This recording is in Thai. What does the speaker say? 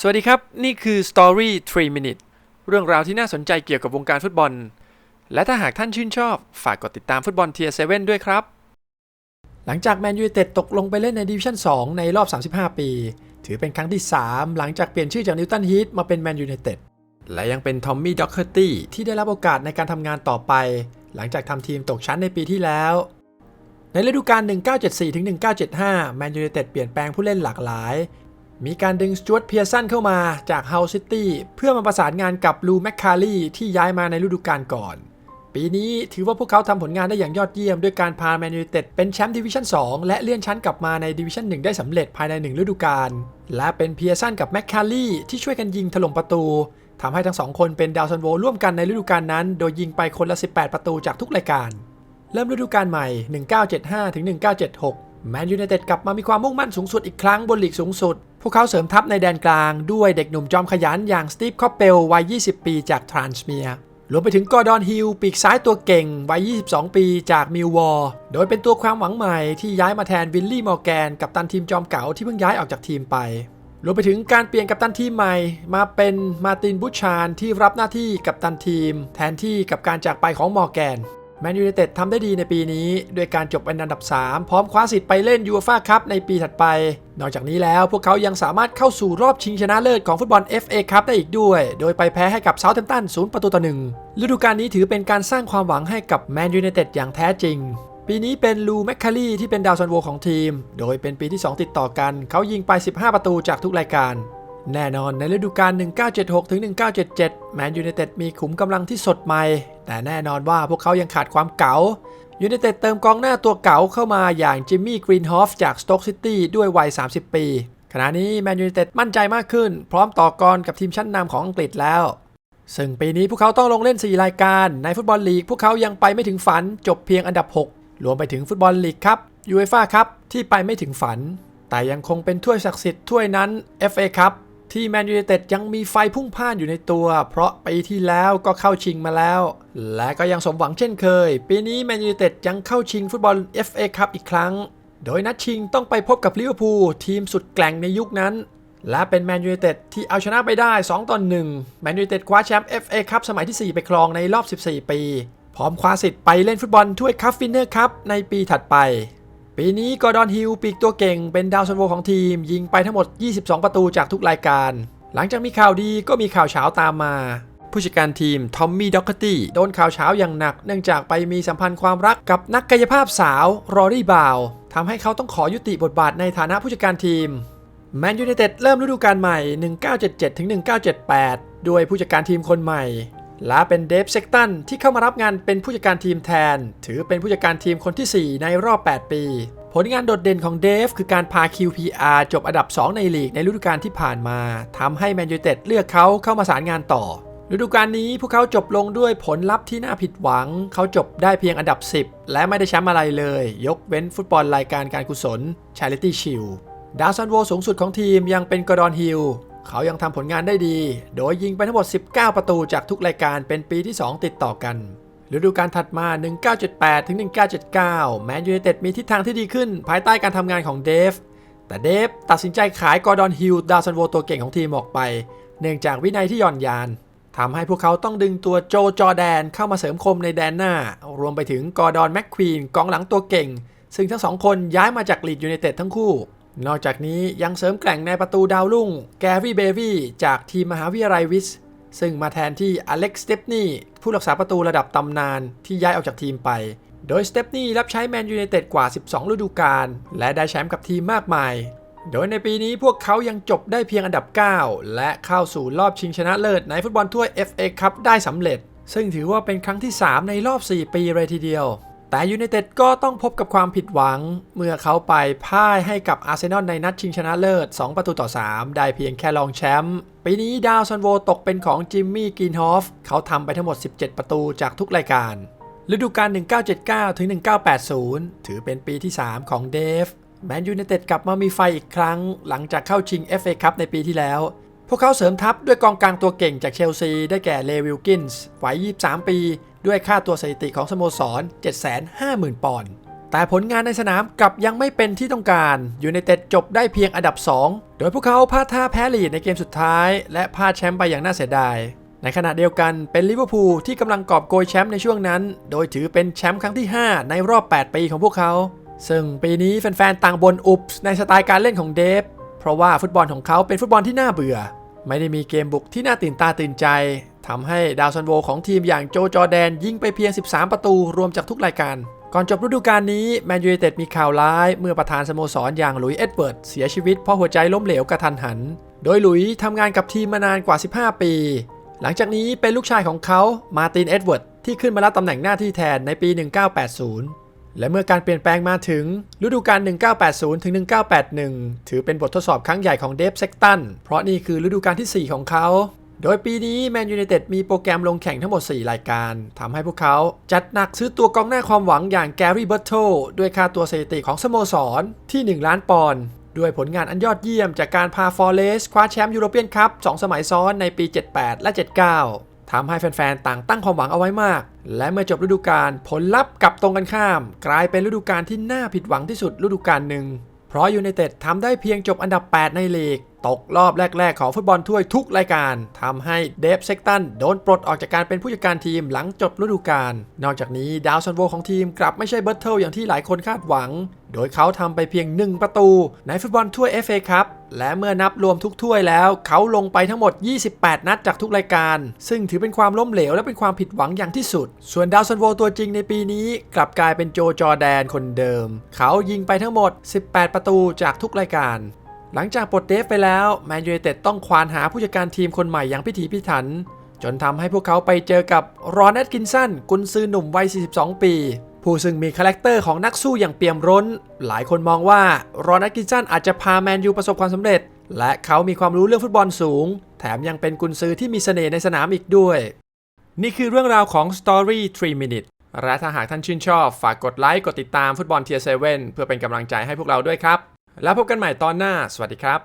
สวัสดีครับ นี่คือ Story 3 Minute เรื่องราวที่น่าสนใจเกี่ยวกับวงการฟุตบอล และถ้าหากท่านชื่นชอบ ฝากกดติดตามฟุตบอลเทียร์7ด้วยครับ หลังจากแมนยูเต็ดตกลงไปเล่นในดิวิชั่น 2 ในรอบ 35 ปี ถือเป็นครั้งที่ 3 หลังจากเปลี่ยนชื่อจากนิวตันฮีทมาเป็นแมนยู i นเต็ดและยังเป็นทอมมี่ด็อกเคอร์ตี้ที่ได้รับโอกาสในการทำงานต่อไป หลังจากทำทีมตกชั้นในปีที่แล้ว ในฤดูกาล 1974-1975 แมนยู i นเต็ดเปลี่ยนแปลงผู้เล่นหลากหลาย มีการดึงสจวตเพียร์สันเข้ามาจากเฮาซิตี้เพื่อมาประสานงานกับลูแมคคารีที่ย้ายมาในฤดูกาลก่อน ปีนี้ถือว่าพวกเขาทำผลงานได้อย่างยอดเยี่ยมด้วยการพาแมนยูเต็ดเป็นแชมป์ดิวิชั่น2 และเลื่อนชั้นกลับมาในดิวิชั่น1 ได้สำเร็จภายใน 1 ฤดูกาลและเป็นเพียร์สันกับแมคคารีที่ช่วยกันยิงถล่มประตูทำให้ทั้งสองคนเป็นดาวซันโวร่วมกันในฤดูกาลนั้น โดยยิงไปคนละ 18 ประตูจากทุกรายการ เริ่มฤดูกาลใหม่ 1975-1976 แมนยูไนเต็ดกลับมามีความมุ่งมั่นสูงสุดอีกครั้งบนลีกสูงสุด พวกเขาเสริมทัพในแดนกลางด้วยเด็กหนุ่มจอมขยันอย่างสตีฟคอปเปลวัย 20 ปีจากทรานส์เมียร์รวมไปถึงกอร์ดอนฮิลปีกซ้ายตัวเก่งวัย 22 ปีจากมิลวอร์โดยเป็นตัวความหวังใหม่ที่ย้ายมาแทนวิลลี่มอร์แกนกับตันทีมจอมเก่าที่เพิ่งย้ายออกจากทีมไป รวมไปถึงการเปลี่ยนกัปตันทีมใหม่ มาเป็นมาร์ตินบูชานที่รับหน้าที่กัปตันทีม แทนที่กับการจากไปของมอร์แกน แมนยู i นเต็ดทำได้ดีในปีนี้ ด้วยการจบเป็นอันดับ 3 พร้อมคว้าสิทธิ์ไปเล่นยูฟ่าคัพในปีถัดไป นอกจากนี้แล้วพวกเขายังสามารถเข้าสู่รอบชิงชนะเลิศของฟุตบอล FA คัพได้อีกด้วย โดยไปแพ้ให้กับเซาท์แฮมป์ตัน0ประตูต่อหนึ่งฤดูกาลนี้ถือเป็นการสร้างความหวังให้กับแมนยู i นเต็ดอย่างแท้จริงปีนี้เป็นลูแมคคารีที่เป็นดาวซันโวของทีม โดยเป็นปีที่ 2 ติดต่อกัน เขายิงไป 15 ประตูจากทุกรายการ แน่นอนในฤดูกาล 1976ถึง1977 แมนยูไนเต็ดมีขุมกำลังที่สดใหม่ แต่แน่นอนว่าพวกเขายังขาดความเก๋ายูไนเต็ดเติมกองหน้าตัวเก๋าเข้ามาอย่างจิมมี่กรีนฮอฟจากสโต๊กซิตี้ด้วยวัย 30 ปี ขณะนี้แมนยูไนเต็ดมั่นใจมากขึ้น พร้อมต่อกรกับทีมชั้นนำของอังกฤษแล้ว ซึ่งปีนี้พวกเขาต้องลงเล่น 4 รายการ ในฟุตบอลลีก พวกเขายังไปไม่ถึงฝันจบเพียงอันดับ 6 รวมไปถึงฟุตบอลลีกครับยูเอฟ่าครับที่ไปไม่ถึงฝัน แต่ยังคงเป็นถ้วยศักดิ์สิทธิ์ถ้วยนั้น FA ครับ ที่แมนยูไนเต็ดยังมีไฟพุ่งพ่านอยู่ในตัว เพราะปีที่แล้วก็เข้าชิงมาแล้ว และก็ยังสมหวังเช่นเคย ปีนี้แมนยูไนเต็ดยังเข้าชิงฟุตบอล FA คัพอีกครั้ง โดยนัดชิงต้องไปพบกับลิเวอร์พูลทีมสุดแกร่งในยุคนั้น และเป็นแมนยูไนเต็ดที่เอาชนะไปได้2ต่อ1แมนยูไนเต็ดคว้าแชมป์ FA คัพสมัยที่ 4 ไปครองในรอบ 14 ปี พร้อมคว้าสิทธิ์ไปเล่นฟุตบอลถ้วยคัพฟินเนอร์คัพในปีถัดไป ปีนี้กอร์ดอนฮิลปีกตัวเก่งเป็นดาวซันโวของทีม ยิงไปทั้งหมด 22 ประตูจากทุกรายการ หลังจากมีข่าวดีก็มีข่าวเช้าตามมา ผู้จัดการทีมทอมมี่ด็อกเกอร์ตี้โดนข่าวเช้าอย่างหนัก เนื่องจากไปมีสัมพันธ์ความรักกับนักกายภาพสาวรอรี่บาวทำให้เขาต้องขอยุติบทบาทในฐานะผู้จัดการทีมแมนยูไนเต็ดเริ่มฤดูกาลใหม่ 1977-1978 ด้วยผู้จัดการทีมคนใหม่ และเป็นเดฟเซกตันที่เข้ามารับงานเป็นผู้จัดการทีมแทน ถือเป็นผู้จัดการทีมคนที่ 4 ในรอบ 8 ปี ผลงานโดดเด่นของเดฟคือการพา QPR จบอันดับ 2 ในลีกในฤดูกาลที่ผ่านมาทำให้แมนยูเต็ดเลือกเขาเข้ามาสารงานต่อฤดูกาลนี้พวกเขาจบลงด้วยผลลัพธ์ที่น่าผิดหวัง เขาจบได้เพียงอันดับ 10 และไม่ได้แชมป์อะไรเลย ยกเว้นฟุตบอลรายการการกุศล Charity Shield ดาวซันโวสูงสุดของทีมยังเป็นกอร์ดอนฮิล เขายังทำผลงานได้ดี โดยยิงไปทั้งหมด 19 ประตูจากทุกรายการเป็นปีที่ 2 ติดต่อกันฤดูกาลถัดมา 1978 ถึง 1979 แมนยูไนเต็ดมีทิศทางที่ดีขึ้น ภายใต้การทำงานของเดฟ แต่เดฟตัดสินใจขายกอร์ดอนฮิลดาวซันโวตัวเก่งของทีมออกไป เนื่องจากวินัยที่ย่อนยาน ทำให้พวกเขาต้องดึงตัวโจจอแดนเข้ามาเสริมคมในแดนหน้า รวมไปถึงกอร์ดอนแม็กควีนกองหลังตัวเก่ง ซึ่งทั้งสองคนย้ายมาจากลีดยูไนเต็ดทั้งคู่ นอกจากนี้ยังเสริมแกร่งในประตูดาวรุ่งแกรี่เบวี่จากทีมมหาวิทยาลัยวิส ซึ่งมาแทนที่อเล็กสเตปนีผู้รักษาประตูระดับตำนานที่ย้ายออกจากทีมไป โดยสเตปนีรับใช้แมนยูไนเต็ดกว่า 12 ฤดูกาลและได้แชมป์กับทีมมากมาย โดยในปีนี้พวกเขายังจบได้เพียงอันดับ 9 และเข้าสู่รอบชิงชนะเลิศในฟุตบอลถ้วย FA คัพได้สำเร็จ ซึ่งถือว่าเป็นครั้งที่ 3 ในรอบ 4 ปีเลยทีเดียว แต่ยูไนเต็ดก็ต้องพบกับความผิดหวัง เมื่อเขาไปพ่ายให้กับอาร์เซนอลในนัดชิงชนะเลิศ 2 ประตูต่อ 3 ได้เพียงแค่รองแชมป์ปีนี้ดาวซันโวตกเป็นของจิมมี่กินฮอฟเขาทำไปทั้งหมด 17 ประตูจากทุกรายการ ฤดูกาล 1979 ถึง 1980 ถือเป็นปีที่ 3 ของเดฟแมนยูไนเต็ดกลับมามีไฟอีกครั้ง หลังจากเข้าชิง FA คัพในปีที่แล้ว พวกเขาเสริมทัพด้วยกองกลางตัวเก่งจากเชลซีได้แก่เลวิลกินส์วัย 23 ปี ด้วยค่าตัวสถิติของสโมสร 750,000 ปอนด์ แต่ผลงานในสนามกลับยังไม่เป็นที่ต้องการ อยูไนเต็ดจบได้เพียงอันดับ 2 โดยพวกเขาพลาดท่าแพ้ลีดในเกมสุดท้าย และพลาดแชมป์ไปอย่างน่าเสียดาย ในขณะเดียวกันเป็นลิเวอร์พูลที่กำลังกอบโกยแชมป์ในช่วงนั้น โดยถือเป็นแชมป์ครั้งที่ 5 ในรอบ 8 ปีของพวกเขา ซึ่งปีนี้แฟนๆต่างบนอุปส์ในสไตล์การเล่นของเดฟ เพราะว่าฟุตบอลของเขาเป็นฟุตบอลที่น่าเบื่อ ไม่ได้มีเกมบุกที่น่าตื่นตาตื่นใจทำให้ดาวซันโวของทีมอย่างโจจอแดนยิงไปเพียง 13 ประตูรวมจากทุกรายการ ก่อนจบฤดูกาลนี้แมนยูไนเต็ดมีข่าวร้ายเมื่อประธานสโมสรอย่างหลุยเอ็ดเวิร์ดเสียชีวิตเพราะหัวใจล้มเหลวกระทันหัน โดยหลุยทำงานกับทีมมานานกว่า 15 ปี หลังจากนี้เป็นลูกชายของเขามาร์ตินเอ็ดเวิร์ดที่ขึ้นมารับตำแหน่งหน้าที่แทนในปี 1980 และเมื่อการเปลี่ยนแปลงมาถึงฤดูกาล 1980 ถึง 1981 ถือเป็นบททดสอบครั้งใหญ่ของเดฟเซ็กตัน เพราะนี่คือฤดูกาลที่ 4 ของเขา โดยปีนี้แมนยูไนเต็ดมีโปรแกรมลงแข่งทั้งหมด 4 รายการ ทำให้พวกเขาจัดหนักซื้อตัวกองหน้าความหวังอย่างแกรี่เบิร์ตโตด้วยค่าตัวสถิติของสโมสรที่ 1 ล้านปอนด์ด้วยผลงานอันยอดเยี่ยมจากการพาฟอร์เรสคว้าแชมป์ยูโรเปียนคัพ2สมัยซ้อนในปี 78 และ 79 ทำให้แฟนๆ ต่างตั้งความหวังเอาไว้มาก และเมื่อจบฤดูกาลผลลัพธ์กลับตรงกันข้าม กลายเป็นฤดูกาลที่น่าผิดหวังที่สุดฤดูกาลหนึ่ง เพราะยูไนเต็ดทำได้เพียงจบอันดับ 8 ในลีก ตกรอบแรก ๆ ของฟุตบอลถ้วยทุกรายการทำให้เดฟเซกตันโดนปลดออกจากการเป็นผู้จัดการทีมหลังจบฤดูกาล นอกจากนี้ดาวซันโวของทีมกลับไม่ใช่เบิร์ตเทิลอย่างที่หลายคนคาดหวัง โดยเขาทำไปเพียง 1 ประตู ในฟุตบอลถ้วย FA ครับและเมื่อนับรวมทุกถ้วยแล้ว เขาลงไปทั้งหมด 28 นัดจากทุกรายการ ซึ่งถือเป็นความล้มเหลวและเป็นความผิดหวังอย่างที่สุด ส่วนดาวซันโวตัวจริงในปีนี้ กลับกลายเป็นโจจอแดนคนเดิม เขายิงไปทั้งหมด 18 ประตูจากทุกรายการ หลังจากปลดเดฟไปแล้วแมนยูไนเต็ดต้องควานหาผู้จัดการทีมคนใหม่อย่างพิถีพิถัน จนทำให้พวกเขาไปเจอกับรอนแอตกินสันกุนซือหนุ่มวัย 42 ปี ผู้ซึ่งมีคาแรคเตอร์ของนักสู้อย่างเปี่ยมร้น หลายคนมองว่ารอนแอตกินสันอาจจะพาแมนยูประสบความสำเร็จ และเขามีความรู้เรื่องฟุตบอลสูง แถมยังเป็นกุนซือที่มีเสน่ห์ในสนามอีกด้วย นี่คือเรื่องราวของ Story 3 Minute และถ้าหากท่านชื่นชอบ ฝากกดไลค์กดติดตามฟุตบอลเทียร์เว่นเพื่อเป็นกำลังใจให้พวกเราด้วยครับ แล้วพบกันใหม่ตอนหน้า สวัสดีครับ